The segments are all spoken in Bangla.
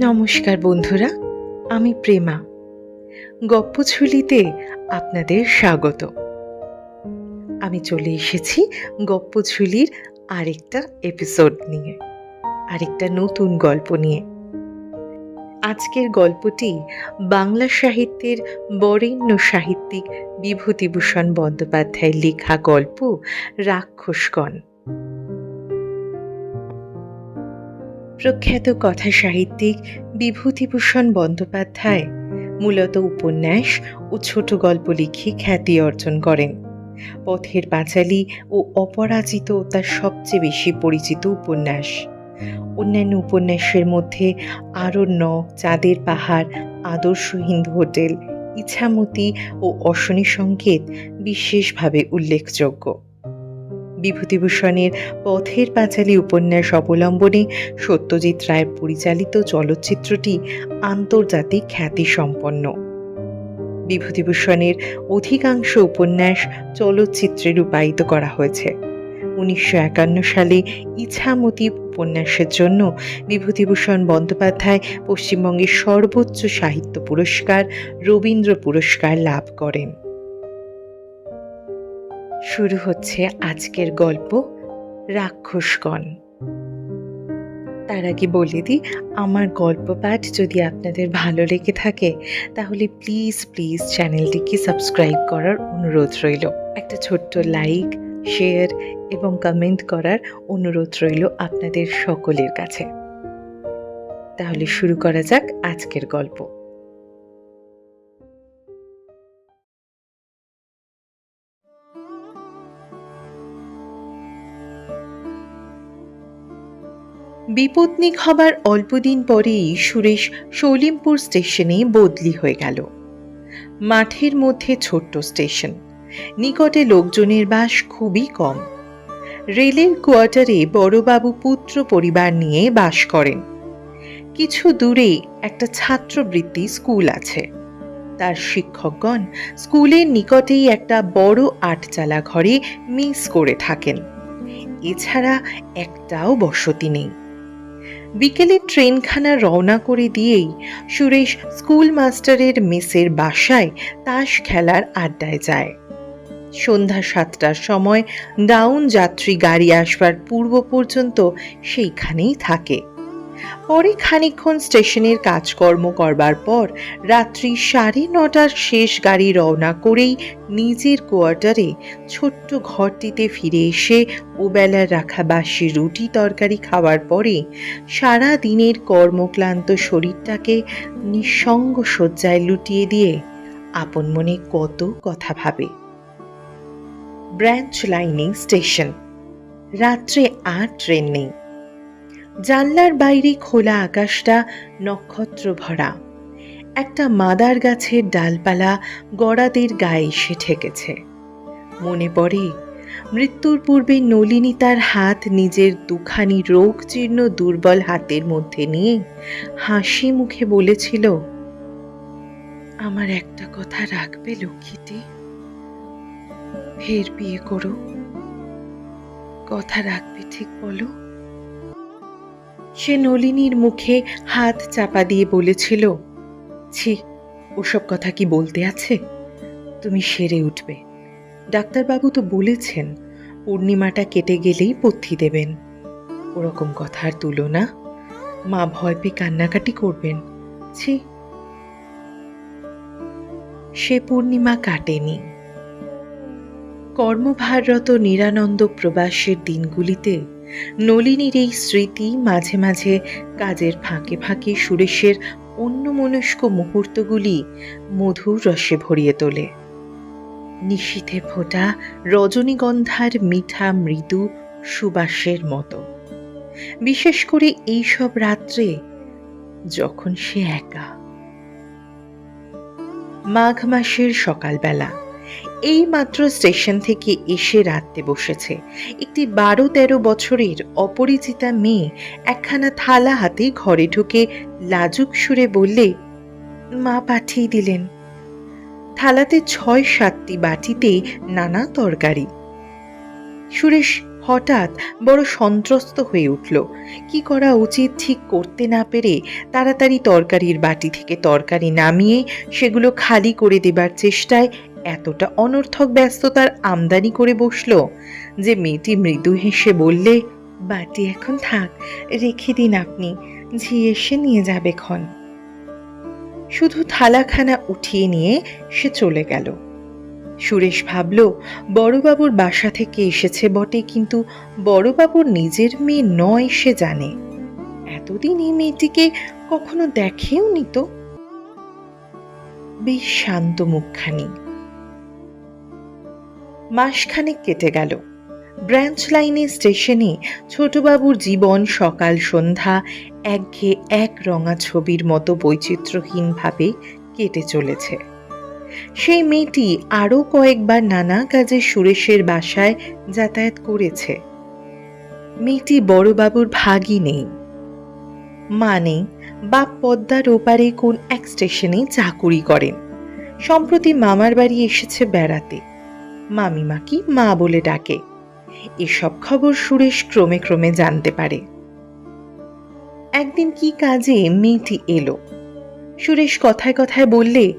নমস্কার বন্ধুরা, আমি প্রেমা। গপ্পঝুলিতে আপনাদের স্বাগত। আমি চলে এসেছি গপ্পঝুলির আরেকটা এপিসোড নিয়ে, আরেকটা নতুন গল্প নিয়ে। আজকের গল্পটি বাংলা সাহিত্যের বরেণ্য সাহিত্যিক বিভূতিভূষণ বন্দ্যোপাধ্যায়ের লেখা গল্প রাক্ষসগণ। প্রখ্যাত কথা সাহিত্যিক বিভূতিভূষণ বন্দ্যোপাধ্যায় মূলত উপন্যাস ও ছোট গল্প লিখে খ্যাতি অর্জন করেন। পথের পাঁচালী ও অপরাজিত তার সবচেয়ে বেশি পরিচিত উপন্যাস। অন্যান্য উপন্যাসের মধ্যে আরণ্যক চাঁদের পাহাড়, আদর্শ হিন্দু হোটেল, ইছামতি ও অশনি সংকেত বিশেষভাবে উল্লেখযোগ্য। বিভূতিভূষণের পথের পাঁচালী উপন্যাস অবলম্বনে সত্যজিৎ রায়ের পরিচালিত চলচ্চিত্রটি আন্তর্জাতিক খ্যাতিসম্পন্ন। বিভূতিভূষণের অধিকাংশ উপন্যাস চলচ্চিত্রে রূপায়িত করা হয়েছে। উনিশশো একান্ন সালে ইছামতি উপন্যাসের জন্য বিভূতিভূষণ বন্দ্যোপাধ্যায় পশ্চিমবঙ্গের সর্বোচ্চ সাহিত্য পুরস্কার রবীন্দ্র পুরস্কার লাভ করেন। শুরু হচ্ছে আজকের গল্প, রাক্ষসগণ। তার আগে বলে দিই, আমার গল্প পাঠ যদি আপনাদের ভালো লেগে থাকে, তাহলে প্লিজ প্লিজ চ্যানেলটিকে সাবস্ক্রাইব করার অনুরোধ রইল। একটা ছোট্ট লাইক শেয়ার এবং কমেন্ট করার অনুরোধ রইল আপনাদের সকলের কাছে। তাহলে শুরু করা যাক আজকের গল্প। বিপত্নিক হবার অল্পদিন পরেই সুরেশ সলিমপুর স্টেশনে বদলি হয়ে গেল। মাঠের মধ্যে ছোট্ট স্টেশন। নিকটে লোকজনের বাস খুবই কম। রেলের কোয়ার্টারে বড়বাবু পুত্র পরিবার নিয়ে বাস করেন। কিছু দূরে একটা ছাত্রবৃত্তি স্কুল আছে। তার শিক্ষকগণ স্কুলের নিকটেই একটা বড় আটচালা ঘরে মিস করে থাকেন। এছাড়া একটাও বসতি নেই। বিকেলে ট্রেনখানা রওনা করে দিয়েই সুরেশ স্কুল মাস্টারের মেসের বাসায় তাস খেলার আড্ডায় যায়। সন্ধ্যা সাতটার সময় ডাউন যাত্রী গাড়ি আসবার পূর্ব পর্যন্ত সেইখানেই থাকে। পরে খানিকক্ষণ স্টেশনের কাজকর্ম করবার পর রাত্রি সাড়ে নটার শেষ গাড়ি রওনা করেই নিজের কোয়ার্টারে ছোট্ট ঘরটিতে ফিরে এসে ওবেলার রাখা বাসি রুটি তরকারি খাওয়ার পরে সারা দিনের কর্মক্লান্ত শরীরটাকে নিঃসঙ্গ শয্যায় লুটিয়ে দিয়ে আপন মনে কত কথা ভাবে। Branch lining station. রাত্রে আর ট্রেন নেই। জানলার বাইরে খোলা আকাশটা নক্ষত্র ভরা একটা মাদার গাছের ডালপালা গড়াদের গায়ে এসে ঠেকেছে। মনে পড়ে, মৃত্যুর পূর্বে নলিনী তার হাত নিজের দুখানি রোগ জীর্ণ দুর্বল হাতের মধ্যে নিয়ে হাসি মুখে বলেছিল, আমার একটা কথা রাখবে লক্ষ্মীটি? ফের বিয়ে করো। কথা রাখবে ঠিক বলো। সে নলিনীর মুখে হাত চাপা দিয়ে বলেছিল, ছি, ওসব কথা কি বলতে আছে? তুমি সেরে উঠবে। ডাক্তারবাবু তো বলেছেন, পূর্ণিমাটা কেটে গেলেই পথ্যি দেবেন। ওরকম কথার তুলনা, মা ভয় পেয়ে কান্নাকাটি করবেন। ছি। সে পূর্ণিমা কাটেনি। কর্মভাররত নিরানন্দ প্রবাসের দিনগুলিতে নলিনীর এই স্মৃতি মাঝে মাঝে কাজের ফাঁকে ফাঁকে সুরেশের অন্যমনস্ক মুহূর্তগুলি মধুর রসে ভরিয়ে তোলে। নিশীথে ফোটা রজনীগন্ধার মিঠা মৃদু সুবাসের মতো। বিশেষ করে এইসব রাত্রে যখন সে একা। মাঘ মাসের সকালবেলা। এই মাত্র স্টেশন থেকে এসে রাখতে বসেছে। একটি বারো তেরো বছরের অপরিচিতা মেয়ে একখানা থালা হাতে ঘরে ঢুকে লাজুক সুরে বললে, মা পাঠিয়ে দিলেন। থালাতে ছয় সাতটি বাটিতে নানা তরকারি। সুরেশ হঠাৎ বড় সন্ত্রস্ত হয়ে উঠল। কি করা উচিত ঠিক করতে না পেরে তাড়াতাড়ি তরকারির বাটি থেকে তরকারি নামিয়ে সেগুলো খালি করে দেবার চেষ্টায় এতটা অনর্থক ব্যস্ততার আমদানি করে বসল যে মেয়েটি মৃদু হেসে বললে, বাটি এখন থাক, রেখে দিন আপনি ঝি এসে নিয়ে যাবে ক্ষণ। শুধু থালাখানা উঠিয়ে নিয়ে সে চলে গেল। সুরেশ ভাবল, বড়বাবুর বাসা থেকে এসেছে বটে, কিন্তু বড়বাবুর নিজের মেয়ে নয় সে জানে। এতদিন এই মেয়েটিকে কখনো দেখেও নি তো? বেশ শান্ত মুখখানি। মাসখানেক কেটে গেল। ব্রাঞ্চ লাইনে স্টেশনে ছোটবাবুর জীবন সকাল সন্ধ্যা একঘেয়ে এক রঙা ছবির মতো বৈচিত্র্যহীনভাবে কেটে চলেছে। সেই মেয়েটি আরও কয়েকবার নানা কাজে সুরেশের বাসায় যাতায়াত করেছে। মেয়েটি বড়বাবুর ভাগই নেই। মা নেই বাপ পদ্মার ওপারে কোন এক স্টেশনে চাকুরি করেন। সম্প্রতি মামার বাড়ি এসেছে বেড়াতে। মামিমাকে মা বলে ডাকে। এসব খবর সুরেশ ক্রমে ক্রমে জানতে পারে। একদিন কি কাজে মেয়েটি এলো। সুরেশ কথায় কথায় বললে,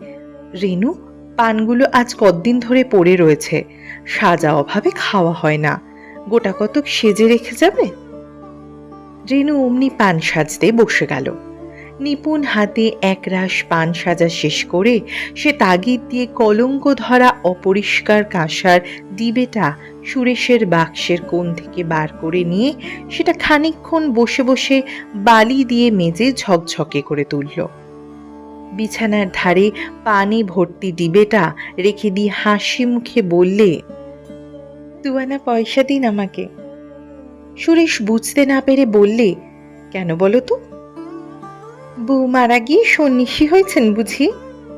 রেনু, পানগুলো আজ কতদিন ধরে পড়ে রয়েছে। সাজা অভাবে খাওয়া হয় না। গোটা কতক সেজে রেখে যাবে? রেনু অমনি পান সাজতে বসে গেল। নিপুণ হাতে একরাশ পান সাজা শেষ করে সে তাগিদ দিয়ে কলঙ্ক ধরা অপরিষ্কার কাঁসার ডিবেটা সুরেশের বাক্সের কোণ থেকে বার করে নিয়ে সেটা খানিকক্ষণ বসে বসে বালি দিয়ে মেজে ঝকঝকে করে তুলল। বিছানার ধারে পানি ভর্তি ডিবেটা রেখে দিয়ে হাসি মুখে বললে দুয়ানা পয়সা দিন আমাকে। সুরেশ বুঝতে না পেরে বললে, কেন বলো তো? বউ মারা গিয়ে সন্ন্যাসী হয়েছেন বুঝি?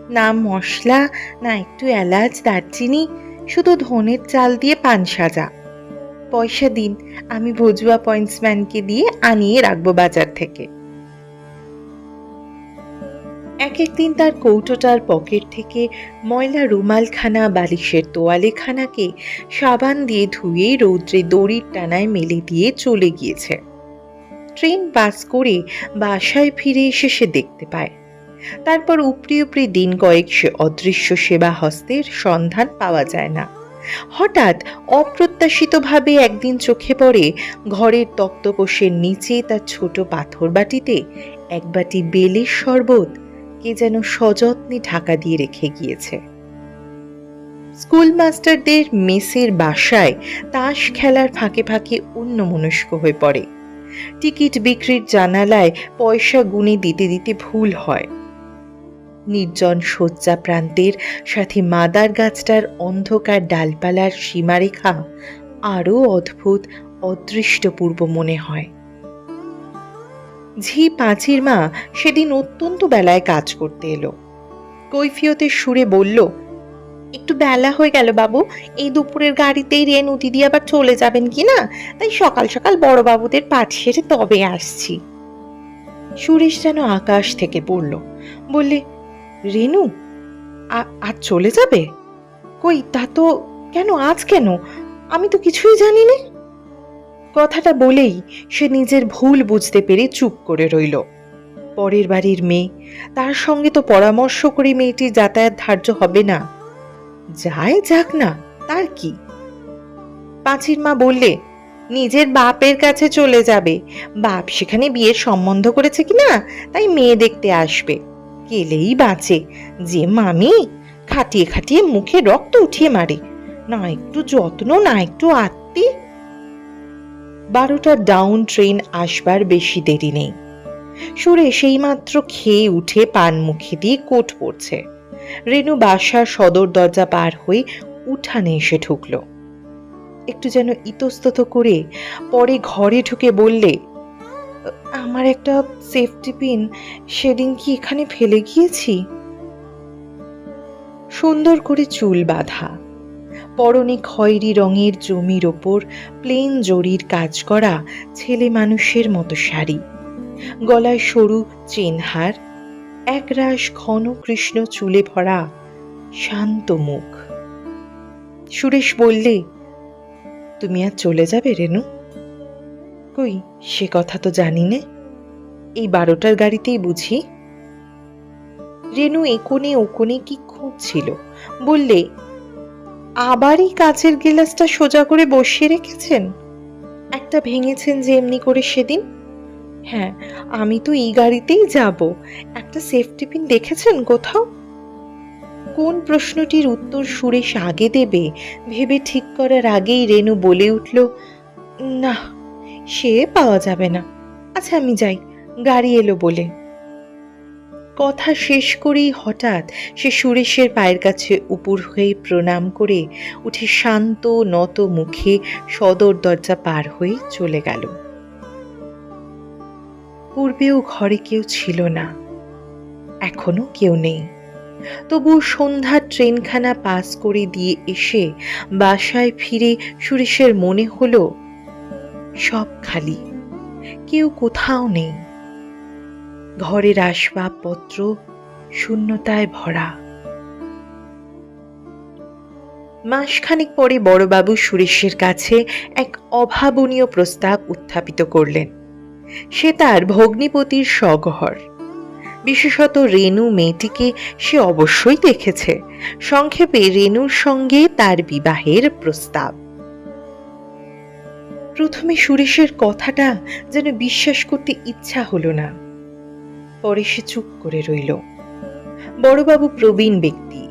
না মশলা, না একটু এলাচ, দারচিনি, শুধু ধনের চাল দিয়ে পান সাজা। পয়সা দিন, আমি ভজুয়া পয়েন্টসম্যানকে দিয়ে আনিয়ে রাখব বাজার থেকে। এক একদিন তার কৌটোটার পকেট থেকে ময়লা রুমালখানা, বালিশের তোয়ালেখানাকে সাবান দিয়ে ধুয়ে রৌদ্রে দড়ির টানায় মেলে দিয়ে চলে গিয়েছে। ট্রেন পাস করে বাসায় ফিরে এসে সে দেখতে পায়। তারপর উপরি উপরি দিন কয়েক সে অদৃশ্য সেবা হস্তের সন্ধান পাওয়া যায় না। হঠাৎ অপ্রত্যাশিতভাবে একদিন চোখে পড়ে ঘরের তক্তপোষের নিচে তার ছোট পাথর বাটিতে এক বাটি বেলের শরবত কে যেন সযত্নে ঢাকা দিয়ে রেখে গিয়েছে। স্কুল মাস্টারদের মেসের বাসায় তাস খেলার ফাঁকে ফাঁকে অন্য মনস্ক হয়ে পড়ে। টিকিট বিক্রির জানালায় পয়সা গুনে দিতে দিতে ভুল হয়। নির্জন শয্যা প্রান্তের সাথে মাদার গাছটার অন্ধকার ডালপালার সীমারেখা আরও অদ্ভুত, অদৃষ্টপূর্ব মনে হয়। ঝি পাঁচির মা সেদিন অত্যন্ত বেলায় কাজ করতে এলো। কৈফিয়তের সুরে বলল একটু বেলা হয়ে গেল বাবু। এই দুপুরের গাড়িতেই রেন দিদি আবার চলে যাবেন কি না? তাই সকাল সকাল বড়বাবুদের পাঠ সেরে তবে আসছি। সুরেশ যেন আকাশ থেকে পড়ল। বললে, রেনু, আ- আজ চলে যাবে? কই, তা তো কেন, আজ কেন? আমি তো কিছুই জানি না কথাটা বলেই সে নিজের ভুল বুঝতে পেরে চুপ করে রইল। পরের বাড়ির মেয়ে, তার সঙ্গে তো পরামর্শ করে মেয়েটির যাতায়াত ধার্য হবে না। যায় যাক না, তার কি? পাঁচির মা বললে, নিজের বাপের কাছে চলে যাবে। বাপ সেখানে বিয়ের সম্বন্ধ করেছে কিনা তাই মেয়ে দেখতে আসবে। গেলেই বাঁচে, যে মামি খাটিয়ে খাটিয়ে মুখে রক্ত উঠিয়ে মারে, না একটু যত্ন, না একটু আত্মি। বারোটা ডাউন ট্রেন আসবার বেশি দেরি নেই। সুরে সেইমাত্র খেয়ে উঠে পান মুখে দিয়ে কোট পড়ছে রেনু বাসার সদর দরজা পার হয়ে উঠানে এসে ঢুকল। একটু যেন ইতস্তত করে পরে ঘরে ঢুকে বললে, আমার একটা সেফটি পিন সেদিন কি এখানে ফেলে গিয়েছি? সুন্দর করে চুল বাঁধা, পরনে খয়েরি রঙের জমির ওপর প্লেন জরির কাজ করা ছেলে মানুষের মতো শাড়ি, গলায় সরু চেনহার একরাশ ঘন কৃষ্ণ চুলে ভরা শান্ত মুখ। সুরেশ বললে, তুমি আর চলে যাবে রেনু? কই, সে কথা তো জানি নে। এই বারোটার গাড়িতেই বুঝি? রেনু একোনে ওকোনে কি খুঁজছিল? বললে আবার এই কাচের গিলাসটা সোজা করে বসিয়ে রেখেছেন? একটা ভেঙেছেন যে এমনি করে সেদিন? হ্যাঁ আমি তো এই গাড়িতেই যাব। একটা সেফটি পিন দেখেছেন কোথাও? কোন প্রশ্নটির উত্তর সুরেশ আগে দেবে? ভেবে ঠিক করার আগেই রেনু বলে উঠল, না, সে পাওয়া যাবে না। আচ্ছা আমি যাই। গাড়ি এলো বলে। কথা শেষ করেই হঠাৎ সে সুরেশের পায়ের কাছে উপুর হয়ে প্রণাম করে উঠে শান্ত, নত মুখে সদর দরজা পার হয়ে চলে গেল। পূর্বেও ঘরে কেউ ছিল না। এখনও কেউ নেই। তবু সন্ধ্যার ট্রেনখানা পাস করে দিয়ে এসে বাসায় ফিরে সুরেশের মনে হলো, সব খালি, কেউ কোথাও নেই। ঘরের আসবাবপত্র শূন্যতায় ভরা। মাসখানেক পরে বড়বাবু সুরেশের কাছে এক অভাবনীয় প্রস্তাব উত্থাপিত করলেন। সে তার ভগ্নিপতির স্বগহর বিশেষত রেনু মেয়েটিকে সে অবশ্যই দেখেছে। সংক্ষেপে রেনুর সঙ্গে তার বিবাহের প্রস্তাব। প্রথমে সুরেশের কথাটা যেন বিশ্বাস করতে ইচ্ছা হলো না। পরে সে চুপ করে রইল। বড়বাবু প্রবীণ ব্যক্তি।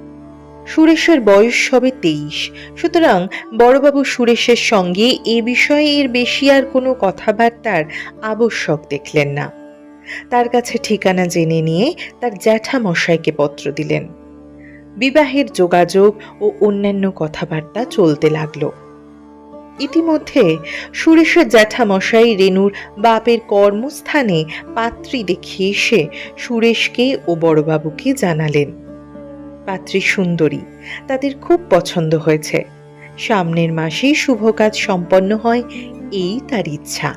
সুরেশের বয়স সবে তেইশ। সুতরাং বড়বাবু সুরেশের সঙ্গে এ বিষয়ে এর বেশি আর কোনো কথাবার্তার আবশ্যক দেখলেন না। তার কাছে ঠিকানা জেনে নিয়ে তার জ্যাঠা মশাইকে পত্র দিলেন। বিবাহের যোগাযোগ ও অন্যান্য কথাবার্তা চলতে লাগল। ইতিমধ্যে সুরেশের জ্যাঠামশাই রেনুর বাপের কর্মস্থানে পাত্রী দেখিয়ে এসে সুরেশকে ও বড়বাবুকে জানালেন। পাত্রী সুন্দরী, তাদের খুব পছন্দ হয়েছে। সামনের মাসেই শুভ কাজ সম্পন্ন হয় এই তার ইচ্ছা।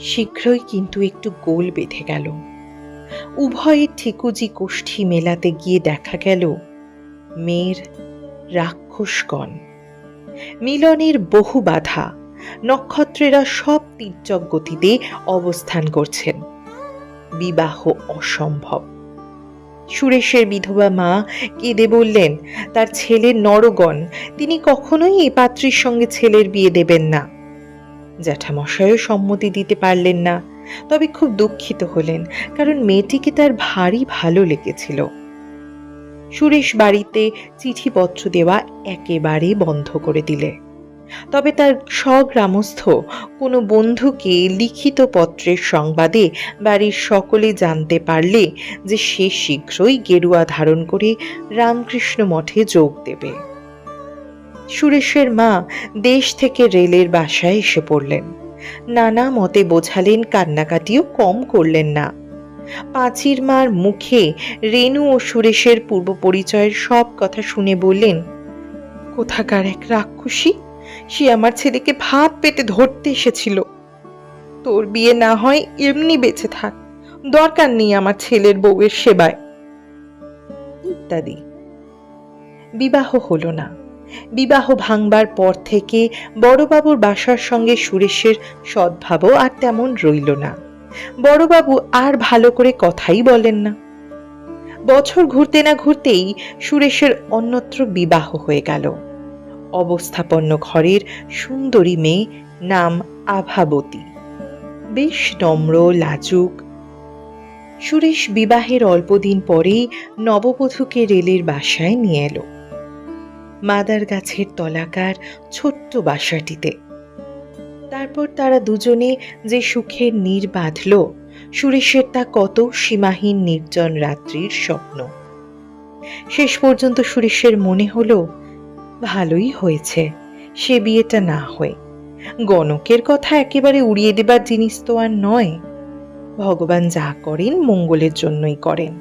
শীঘ্রই কিন্তু একটু গোল বেঁধে গেল। উভয়ের ঠিকুজি কোষ্ঠী মেলাতে গিয়ে দেখা গেল মেয়ের রাক্ষসগণ। মিলনের বহু বাধা, নক্ষত্রেরা সব তীর্যক গতিতে অবস্থান করছেন। বিবাহ অসম্ভব। সুরেশের বিধবা মা কেঁদে বললেন, তার ছেলে নরগণ, তিনি কখনোই এই পাত্রীর সঙ্গে ছেলের বিয়ে দেবেন না। জ্যাঠামশায়ও সম্মতি দিতে পারলেন না, তবে খুব দুঃখিত হলেন, কারণ মেয়েটিকে তার ভারী ভালো লেগেছিল। সুরেশ বাড়িতে চিঠিপত্র দেওয়া একেবারে বন্ধ করে দিলে। তবে তার স্বগ্রামস্থ কোনো বন্ধুকে লিখিত পত্রের সংবাদে বাড়ির সকলে জানতে পারলে যে সে শীঘ্রই গেরুয়া ধারণ করে রামকৃষ্ণ মঠে যোগ দেবে। সুরেশের মা দেশ থেকে রেলের বাসায় এসে পড়লেন। নানা মতে বোঝালেন কান্নাকাটিও কম করলেন না। পাঁচির মার মুখে রেনু ও সুরেশের পূর্ব পরিচয়ের সব কথা শুনে বললেন, কোথাকার এক রাক্ষসী? সে আমার ছেলেকে ভাত পেটে ধরতে এসেছিল। তোর বিয়ে না হয় এমনি বেঁচে থাক, দরকার নেই আমার ছেলের বউয়ের সেবায়। ইত্যাদি। বিবাহ হলো না। বিবাহ ভাঙবার পর থেকে বড়বাবুর বাসার সঙ্গে সুরেশের সদ্ভাবও আর তেমন রইল না। বড়বাবু আর ভালো করে কথাই বলেন না। বছর ঘুরতে না ঘুরতেই সুরেশের অন্যত্র বিবাহ হয়ে গেল। অবস্থাপন্ন ঘরের সুন্দরী মেয়ে নাম আভাবতী। বেশ নম্র, লাজুক। সুরেশ বিবাহের অল্পদিন পরেই নববধূকে রেলের বাসায় নিয়ে এলো। মাদার গাছের তলাকার ছোট্ট বাসাটিতে। তারপর তারা দুজনে যে সুখের নীর বাঁধল, সুরেশের তা কত সীমাহীন নির্জন রাত্রির স্বপ্ন। শেষ পর্যন্ত সুরেশের মনে হলো ভালোই হয়েছে, সে বিয়েটা না হয়ে। গণকের কথা একেবারে উড়িয়ে দেবার জিনিস তো আর নয়। ভগবান যা করেন মঙ্গলের জন্যই করেন।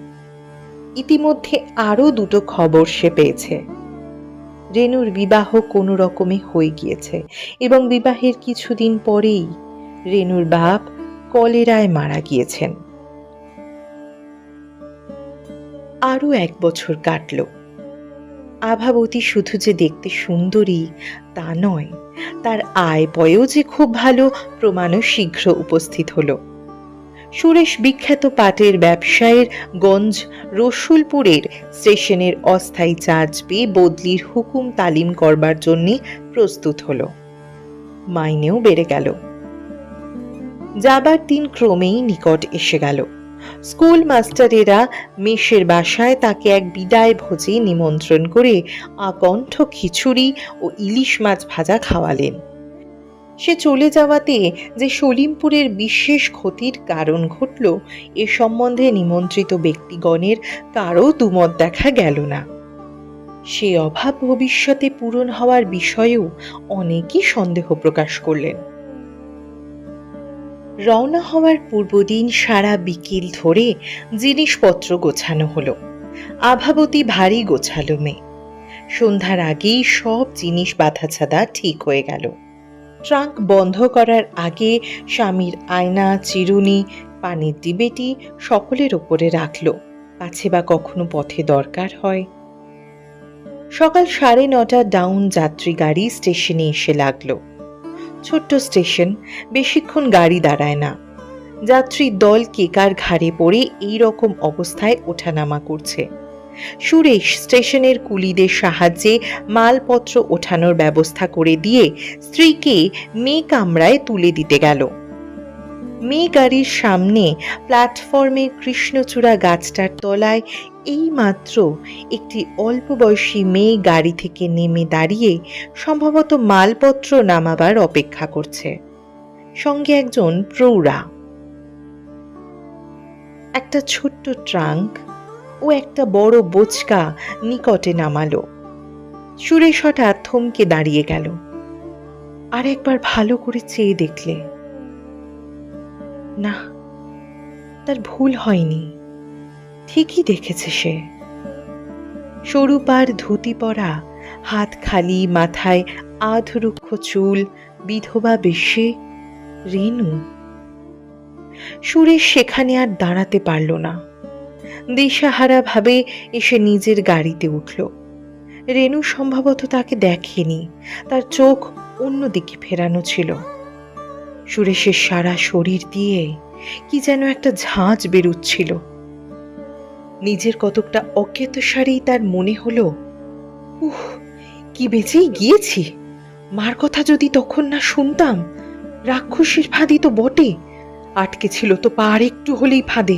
ইতিমধ্যে আরও দুটো খবর সে পেয়েছে। রেনুর বিবাহ কোনো রকমে হয়ে গিয়েছে এবং বিবাহের কিছুদিন পরেই রেনুর বাপ কলেরায় মারা গিয়েছেন। আরও এক বছর কাটল। আভাবতী শুধু যে দেখতে সুন্দরী তা নয়, তার আয় বয়েও যে খুব ভালো প্রমাণও শীঘ্র উপস্থিত হলো। সুরেশ বিখ্যাত পাটের ব্যবসায়ের গঞ্জ রসুলপুরের স্টেশনের অস্থায়ী চার্জ পেয়ে বদলির হুকুম তালিম করবার জন্যে প্রস্তুত হলো। মাইনেও বেড়ে গেল। যাবার দিন ক্রমেই নিকট এসে গেল। স্কুল মাস্টারেরা মেষের বাসায় তাকে এক বিদায় ভোজে নিমন্ত্রণ করে আকণ্ঠ খিচুড়ি ও ইলিশ মাছ ভাজা খাওয়ালেন। সে চলে যাওয়াতে যে সলিমপুরের বিশেষ ক্ষতির কারণ ঘটল, এ সম্বন্ধে নিমন্ত্রিত ব্যক্তিগণের কারও দুমত দেখা গেল না। সে অভাব ভবিষ্যতে পূরণ হওয়ার বিষয়েও অনেকেই সন্দেহ প্রকাশ করলেন। রওনা হওয়ার পূর্বদিন সারা বিকেল ধরে জিনিসপত্র গোছানো হলো। আভাবতী ভারী গোছালো মেয়ে। সন্ধ্যার আগেই সব জিনিস বাঁধাছাদা ঠিক হয়ে গেল। ট্রাঙ্ক বন্ধ করার আগে স্বামীর আয়না, চিরুনি, পানির ডিবেটি সকলের ওপরে রাখল। পাছে বা কখনো পথে দরকার হয়। সকাল সাড়ে নটা ডাউন যাত্রী গাড়ি স্টেশনে এসে লাগল। ছোট্ট স্টেশন, বেশিক্ষণ গাড়ি দাঁড়ায় না। যাত্রী দল কেকার ঘাড়ে পড়ে এই রকম অবস্থায় ওঠানামা করছে। সুরেশ স্টেশনের কুলিদের সাহায্যে মালপত্র ওঠানোর ব্যবস্থা করে দিয়ে স্ত্রীকে মেয়ে কামরায় তুলে দিতে গেল। মেয়ে গাড়ির সামনে প্ল্যাটফর্মে কৃষ্ণচূড়া গাছটার তলায় এই মাত্র একটি অল্প বয়সী মেয়ে গাড়ি থেকে নেমে দাঁড়িয়ে সম্ভবত মালপত্র নামাবার অপেক্ষা করছে। সঙ্গে একজন প্রৌঢ়া। একটা ছোট্ট ট্রাঙ্ক ও একটা বড় বোচকা নিকটে নামালো। সুরেশ হঠাৎ থমকে দাঁড়িয়ে গেল। আর একবার ভালো করে চেয়ে দেখলে। না, তার ভুল হয়নি। ঠিকই দেখেছে সে। সরু পার ধুতি পরা, হাত খালি, মাথায় আধরুক্ষ চুল, বিধবা বেশে রেনু। সুরেশ সেখানে আর দাঁড়াতে পারল না। দিশাহারা ভাবে এসে নিজের গাড়িতে উঠল। রেনু সম্ভবত তাকে দেখেনি, তার চোখ অন্যদিকে ফেরানো ছিল। সুরেশের সারা শরীর দিয়ে কি যেন একটা ঝাঁঝ বেরুচ্ছিল। নিজের কতকটা অজ্ঞাত সারেই তার মনে হলো, উহ, কি বেঁচেই গিয়েছি। মার কথা যদি তখন না শুনতাম, রাক্ষসীর ফাঁদি তো বটে। আটকে ছিল তো পা আর একটু হলেই ফাঁদে।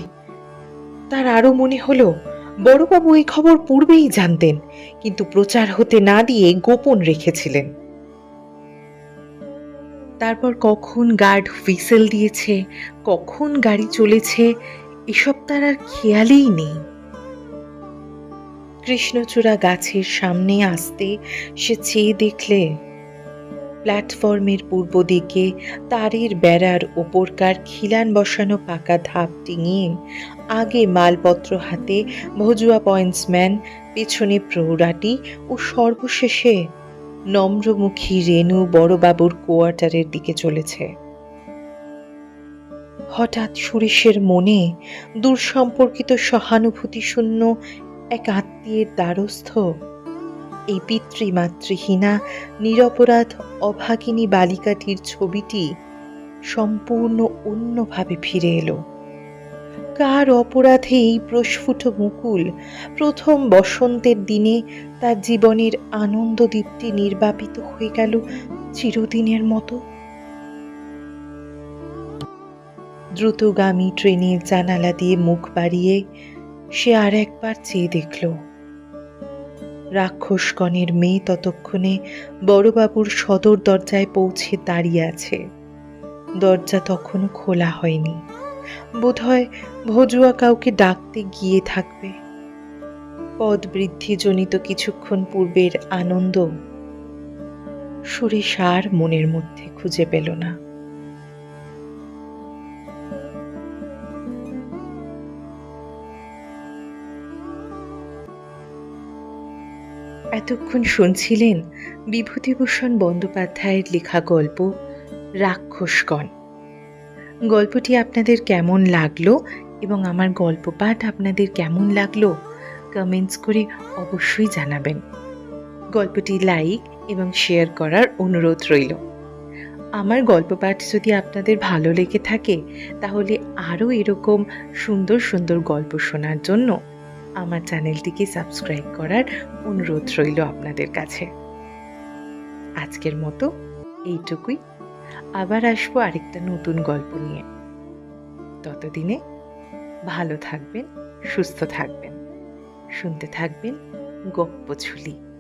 তার আরও মনে হলো, বড়বাবু এই খবর পূর্বেই জানতেন, কিন্তু প্রচার হতে না দিয়ে গোপন রেখেছিলেন। তারপর কখন গার্ড হুইসেল দিয়েছে, কখন গাড়ি চলেছে, এসব তার আর খেয়ালেই নেই। কৃষ্ণচূড়া গাছের সামনে আসতে সে চেয়ে দেখলে, প্ল্যাটফর্মের পূর্ব দিকে তারের বেড়ার ওপরকার খিলান বসানো পাকা ধাপ ডিঙিয়ে আগে মালপত্র হাতে ভজুয়া পয়েন্টসম্যান, পেছনে প্রৌঢ়াটি ও সর্বশেষে নম্রমুখী রেণু বড়বাবুর কোয়ার্টারের দিকে চলেছে। হঠাৎ সুরেশের মনে দূর সম্পর্কিত সহানুভূতি শূন্য এক আত্মীয়ের দ্বারস্থ এই পিতৃমাতৃহীনা নিরপরাধ অভাগিনী বালিকাটির ছবিটি সম্পূর্ণ অন্যভাবে ফিরে এলো। কার অপরাধে এই প্রস্ফুট মুকুল? প্রথম বসন্তের দিনে তার জীবনের আনন্দ দীপ্তি নির্বাপিত হয়ে গেল চিরদিনের মতো। দ্রুতগামী ট্রেনের জানালা দিয়ে মুখ বাড়িয়ে সে আর একবার চেয়ে দেখল। রাক্ষসগণের মেয়ে ততক্ষণে বড়বাবুর সদর দরজায় পৌঁছে দাঁড়িয়ে আছে। দরজা তখনও খোলা হয়নি। বোধহয় ভজুয়া কাউকে ডাকতে গিয়ে থাকবে। পদ বৃদ্ধিজনিত কিছুক্ষণ পূর্বের আনন্দ সুরেশ আর মনের মধ্যে খুঁজে পেল না। এতক্ষণ শুনছিলেন বিভূতিভূষণ বন্দ্যোপাধ্যায়ের লেখা গল্প রাক্ষসগণ গল্পটি আপনাদের কেমন লাগল এবং আমার গল্প পাঠ আপনাদের কেমন লাগল কমেন্টস করে অবশ্যই জানাবেন। গল্পটি লাইক এবং শেয়ার করার অনুরোধ রইল। আমার গল্প পাঠ যদি আপনাদের ভালো লেগে থাকে, তাহলে আরও এরকম সুন্দর সুন্দর গল্প শোনার জন্য আমার চ্যানেলটিকে সাবস্ক্রাইব করার অনুরোধ রইল আপনাদের কাছে। আজকের মতো এইটুকুই। আবার আসব আরেকটা নতুন গল্প নিয়ে। ততদিনে ভালো থাকবেন, সুস্থ থাকবেন। শুনতে থাকবেন গপ্প ঝুলি।